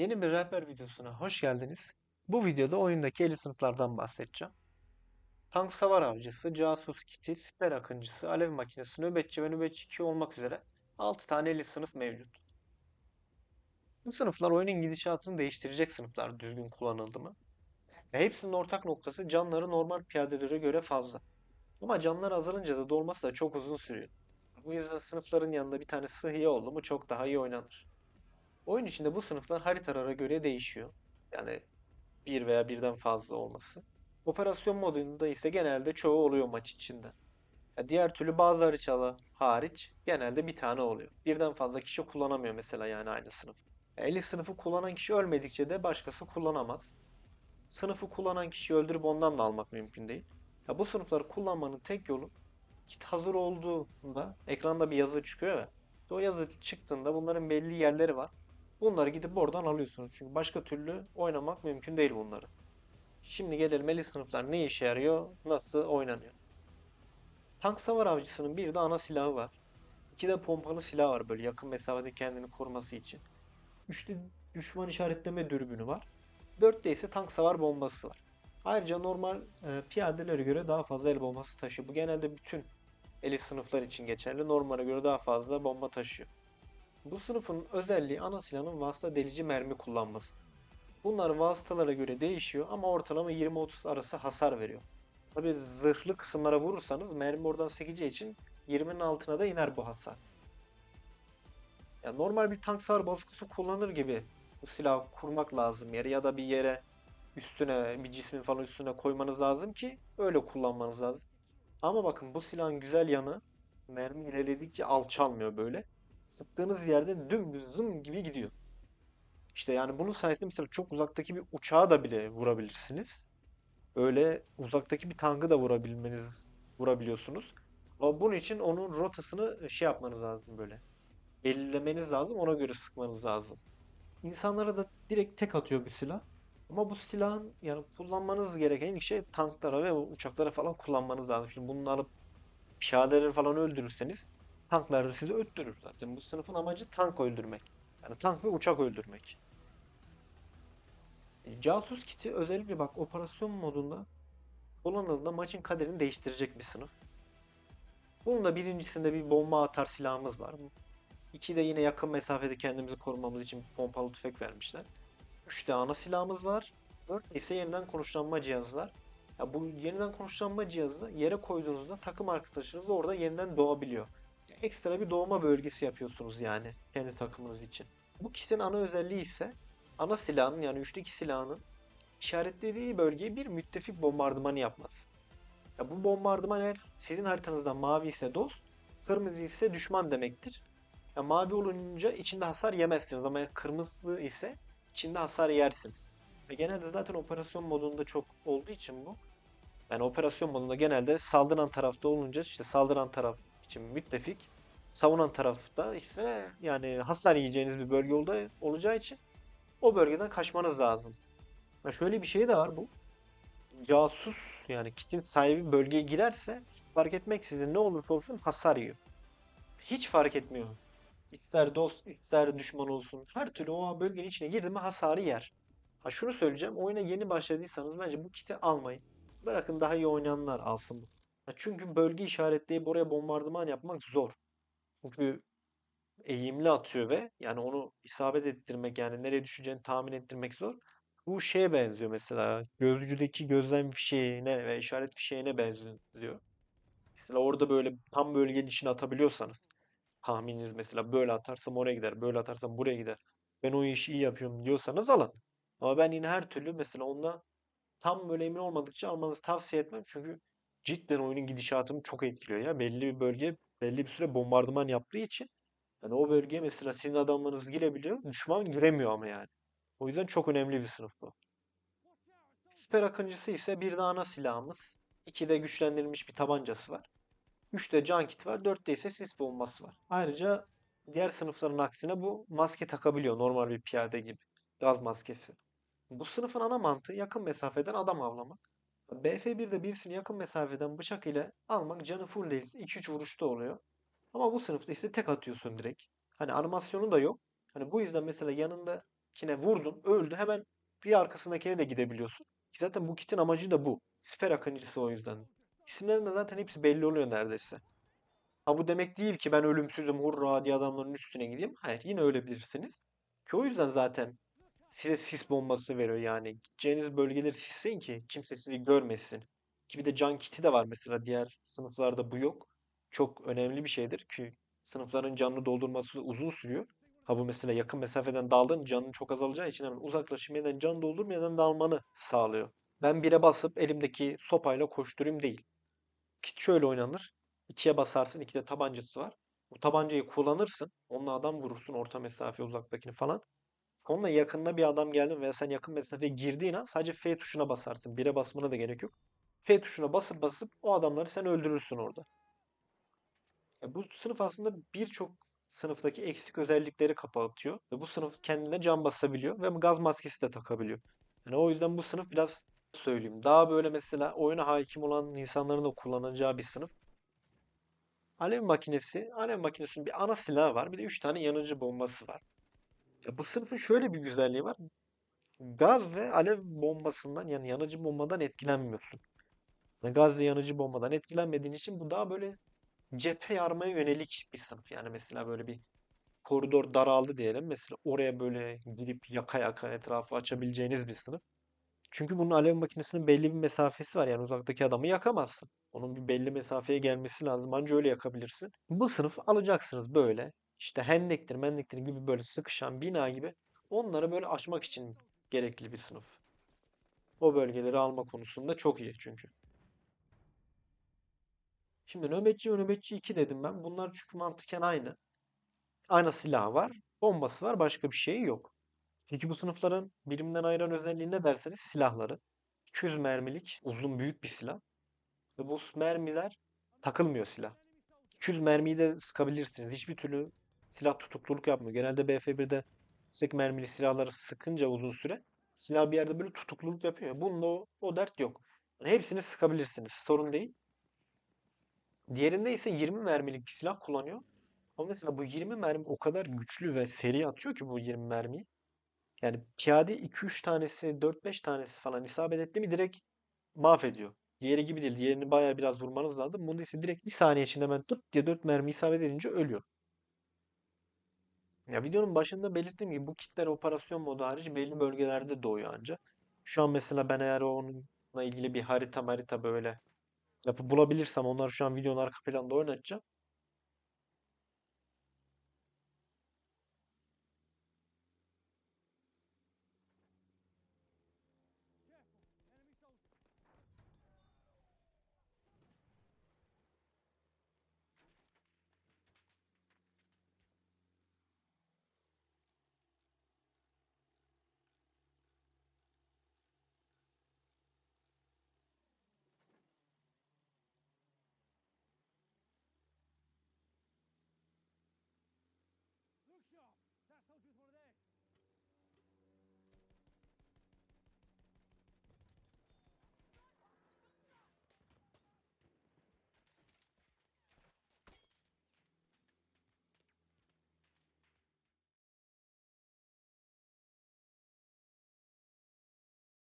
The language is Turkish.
Yeni bir rehber videosuna hoş geldiniz. Bu videoda oyundaki eli sınıflardan bahsedeceğim. Tank savar avcısı, casus kiti, siper akıncısı, alev makinesi, nöbetçi ve nöbetçi 2 olmak üzere 6 tane eli sınıf mevcut. Bu sınıflar oyunun gidişatını değiştirecek sınıflar düzgün kullanıldı mı? Ve hepsinin ortak noktası canları normal piyadelere göre fazla. Ama canlar azalınca da dolması da çok uzun sürüyor. Bu yüzden sınıfların yanında bir tane sıhhiye oldu mu çok daha iyi oynanır. Oyun içinde bu sınıflar haritalara göre değişiyor. Yani bir veya birden fazla olması. Operasyon modunda ise genelde çoğu oluyor maç içinde. Ya diğer türlü bazı haritalar hariç genelde bir tane oluyor. Birden fazla kişi kullanamıyor mesela yani aynı sınıf. 50 sınıfı kullanan kişi ölmedikçe de başkası kullanamaz. Sınıfı kullanan kişiyi öldürüp ondan da almak mümkün değil. Ya bu sınıfları kullanmanın tek yolu kit hazır olduğunda ekranda bir yazı çıkıyor ya. O yazı çıktığında bunların belli yerleri var. Bunları gidip oradan alıyorsunuz. Çünkü başka türlü oynamak mümkün değil bunları. Şimdi gelelim eli sınıflar ne işe yarıyor, nasıl oynanıyor. Tank savar avcısının bir de ana silahı var. İki de pompalı silah var böyle yakın mesafede kendini koruması için. Üçte düşman işaretleme dürbünü var. Dörtte ise tank savar bombası var. Ayrıca normal e, piyadelere göre daha fazla el bombası taşıyor. Bu genelde bütün eli sınıflar için geçerli. Normale göre daha fazla bomba taşıyor. Bu sınıfın özelliği ana silahın vasıta delici mermi kullanması. Bunlar vasıtalara göre değişiyor ama ortalama 20-30 arası hasar veriyor. Tabi zırhlı kısımlara vurursanız mermi oradan sekeceği için 20'nin altına da iner bu hasar. Yani normal bir tank savar bazukusu kullanır gibi bu silahı kurmak lazım yere ya da bir yere üstüne bir cismin falan üstüne koymanız lazım ki öyle kullanmanız lazım. Ama bakın bu silahın güzel yanı mermi ilerledikçe alçalmıyor böyle sıktığınız yerde dümdüz zım gibi gidiyor. İşte yani bunun sayesinde mesela çok uzaktaki bir uçağa da bile vurabilirsiniz. Öyle uzaktaki bir tankı da vurabilmeniz vurabiliyorsunuz. Ama bunun için onun rotasını şey yapmanız lazım böyle. Belirlemeniz lazım, ona göre sıkmanız lazım. İnsanlara da direkt tek atıyor bir silah. Ama bu silahın yani kullanmanız gereken ilk şey tanklara ve uçaklara falan kullanmanız lazım. Şimdi bunu alıp piyadeleri falan öldürürseniz Tanklar da sizi öttürür zaten. Bu sınıfın amacı tank öldürmek. Yani tank ve uçak öldürmek. E, casus kiti özellikle bak operasyon modunda kullanıldığında maçın kaderini değiştirecek bir sınıf. Bunun da birincisinde bir bomba atar silahımız var. İki de yine yakın mesafede kendimizi korumamız için pompalı tüfek vermişler. Üçte ana silahımız var. Dört ise yeniden konuşlanma cihazı var. Ya bu yeniden konuşlanma cihazı yere koyduğunuzda takım arkadaşınız da orada yeniden doğabiliyor ekstra bir doğma bölgesi yapıyorsunuz yani kendi takımınız için. Bu kişinin ana özelliği ise ana silahının yani üçteki silahının işaretlediği bölgeye bir müttefik bombardımanı yapması. Ya bu bombardıman eğer sizin haritanızda mavi ise dost, kırmızı ise düşman demektir. Ya mavi olunca içinde hasar yemezsiniz ama kırmızı ise içinde hasar yersiniz. Ve genelde zaten operasyon modunda çok olduğu için bu. Yani operasyon modunda genelde saldıran tarafta olunca işte saldıran taraf için müttefik. Savunan tarafta ise yani hasar yiyeceğiniz bir bölge olda, olacağı için o bölgeden kaçmanız lazım. Ya şöyle bir şey de var bu. Casus yani kitin sahibi bölgeye girerse fark etmeksizin ne olursa olsun hasar yiyor. Hiç fark etmiyor. İster dost, ister düşman olsun. Her türlü o bölgenin içine girdi mi hasarı yer. Ha şunu söyleyeceğim. Oyuna yeni başladıysanız bence bu kiti almayın. Bırakın daha iyi oynayanlar alsın bu. Çünkü bölge işaretleyip oraya bombardıman yapmak zor. Çünkü eğimli atıyor ve yani onu isabet ettirmek yani nereye düşeceğini tahmin ettirmek zor. Bu şeye benziyor mesela gözcüdeki gözlem fişeğine ve işaret fişeğine benziyor. Mesela orada böyle tam bölgenin içine atabiliyorsanız tahmininiz mesela böyle atarsam oraya gider, böyle atarsam buraya gider. Ben o işi iyi yapıyorum diyorsanız alın. Ama ben yine her türlü mesela onda tam böyle emin olmadıkça almanızı tavsiye etmem. Çünkü cidden oyunun gidişatını çok etkiliyor ya. Belli bir bölge belli bir süre bombardıman yaptığı için yani o bölgeye mesela sizin adamlarınız girebiliyor. Düşman giremiyor ama yani. O yüzden çok önemli bir sınıf bu. Siper akıncısı ise bir de ana silahımız. İki de güçlendirilmiş bir tabancası var. Üçte can kit var. Dörtte ise sis bombası var. Ayrıca diğer sınıfların aksine bu maske takabiliyor. Normal bir piyade gibi. Gaz maskesi. Bu sınıfın ana mantığı yakın mesafeden adam avlamak. BF1'de birisini yakın mesafeden bıçak ile almak canı full değil. 2-3 vuruşta oluyor. Ama bu sınıfta ise tek atıyorsun direkt. Hani animasyonu da yok. Hani bu yüzden mesela yanında arkasındakine vurdun, öldü. Hemen bir arkasındakine de gidebiliyorsun. Ki Zaten bu kitin amacı da bu. Siper akıncısı o yüzden. İsimlerin de zaten hepsi belli oluyor neredeyse. Ha bu demek değil ki ben ölümsüzüm hurra diye adamların üstüne gideyim. Hayır yine ölebilirsiniz. Ki o yüzden zaten size sis bombası veriyor yani. Gideceğiniz bölgeleri sisleyin ki kimse sizi görmesin. Ki bir de can kiti de var mesela diğer sınıflarda bu yok. Çok önemli bir şeydir ki sınıfların canını doldurması uzun sürüyor. Ha bu mesela yakın mesafeden daldın canın çok azalacağı için hemen uzaklaşıp yeniden can doldurmadan dalmanı sağlıyor. Ben bire basıp elimdeki sopayla koşturayım değil. Kit şöyle oynanır. İkiye basarsın, iki de tabancası var. Bu tabancayı kullanırsın. Onunla adam vurursun orta mesafe uzaktakini falan. Sonra yakınına bir adam geldi veya sen yakın mesafeye girdiğin an sadece F tuşuna basarsın. Bire basmana da gerek yok. F tuşuna basıp basıp o adamları sen öldürürsün orada. Ya bu sınıf aslında birçok sınıftaki eksik özellikleri kapatıyor. Ve bu sınıf kendine can basabiliyor ve gaz maskesi de takabiliyor. Yani o yüzden bu sınıf biraz söyleyeyim. Daha böyle mesela oyuna hakim olan insanların da kullanacağı bir sınıf. Alev makinesi, alev makinesinin bir ana silahı var. Bir de 3 tane yanıcı bombası var. Ya bu sınıfın şöyle bir güzelliği var. Gaz ve alev bombasından yani yanıcı bombadan etkilenmiyorsun. Yani gaz ve yanıcı bombadan etkilenmediğin için bu daha böyle cephe yarmaya yönelik bir sınıf. Yani mesela böyle bir koridor daraldı diyelim. Mesela oraya böyle girip yaka yaka etrafı açabileceğiniz bir sınıf. Çünkü bunun alev makinesinin belli bir mesafesi var. Yani uzaktaki adamı yakamazsın. Onun bir belli mesafeye gelmesi lazım. Anca öyle yakabilirsin. Bu sınıf alacaksınız böyle. İşte hendektir, mendektir gibi böyle sıkışan bina gibi. Onları böyle aşmak için gerekli bir sınıf. O bölgeleri alma konusunda çok iyi çünkü. Şimdi nöbetçi ve nöbetçi 2 dedim ben. Bunlar çünkü mantıken aynı. Aynı silah var. Bombası var. Başka bir şey yok. Peki bu sınıfların birimden ayıran özelliği ne derseniz silahları. 200 mermilik uzun büyük bir silah. Ve bu mermiler takılmıyor silah. 200 mermiyi de sıkabilirsiniz. Hiçbir türlü silah tutukluluk yapmıyor. Genelde BF1'de sık mermili silahları sıkınca uzun süre silah bir yerde böyle tutukluluk yapıyor. Bunda o, o dert yok. Yani hepsini sıkabilirsiniz. Sorun değil. Diğerinde ise 20 mermilik bir silah kullanıyor. Ama mesela bu 20 mermi o kadar güçlü ve seri atıyor ki bu 20 mermiyi. Yani piyade 2-3 tanesi, 4-5 tanesi falan isabet etti mi direkt mahvediyor. Diğeri gibi değil. Diğerini bayağı biraz vurmanız lazım. Bunda ise direkt bir saniye içinde hemen tıp diye 4 mermi isabet edince ölüyor. Ya videonun başında belirttiğim gibi bu kitler operasyon modu hariç belli bölgelerde doğuyor anca. Şu an mesela ben eğer onunla ilgili bir harita harita böyle yapıp bulabilirsem onları şu an videonun arka planında oynatacağım.